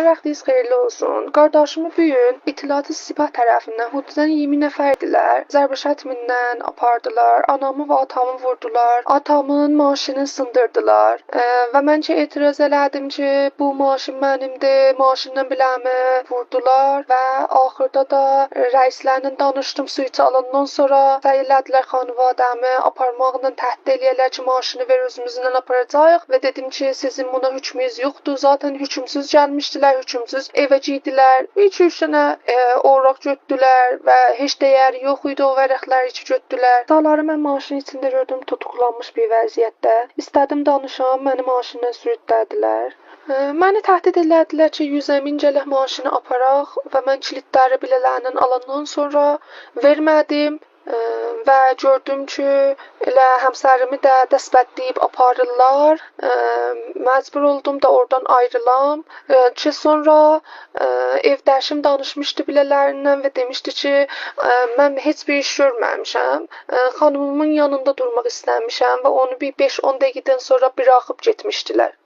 Hər vaxtınız xeyirli olsun. Qardaşımı bu gün İttilaat Sipah tərəfindən Hududan 20 nəfərdilər. Zərbə şətmindən apardılar. Anamı və atamı vurdular. Atamın maşını sındırdılar. E, və mən ki etiraz elədim ki, bu maşın mənimdir. Maşından biləmi vurdular və axırda da rəislərlə danışdım suiti alandan sonra səyilədilər xanivadəmi aparmaqla təhdid eləyirlər ki, maşını ver özümüzdən aparacağıq və dedim ki, sizin buna hökmünüz yoxdur. Zaten hökmsüz gəlmişdilər, hökmsüz evə girdilər. 2-3 dənə e, oraq götürdülər və heç dəyəri yox idi o vərəqləri ki götürdülər. Dağları mən maşının içində gördüm tutuqlanmış bir vəziyyətdə. İstədim danışam, məni maşından sürütlədilər. E, Məni təhdid elədilər ki, 100 min gələk maşını aparaq və mən kilidləri bilələrindən alandan sonra vermədim e, və gördüm ki, elə həmsərimi də dəstəkləyib aparırlar. E, məcbur oldum da oradan ayrılam. E, ki sonra e, evdəşim danışmışdı bilələrindən və demişdi ki, e, mən heç bir iş görməmişəm. E, xanımımın yanında durmaq istəmişəm və onu bir 5-10 dəqiqədən sonra buraxıb getmişdilər.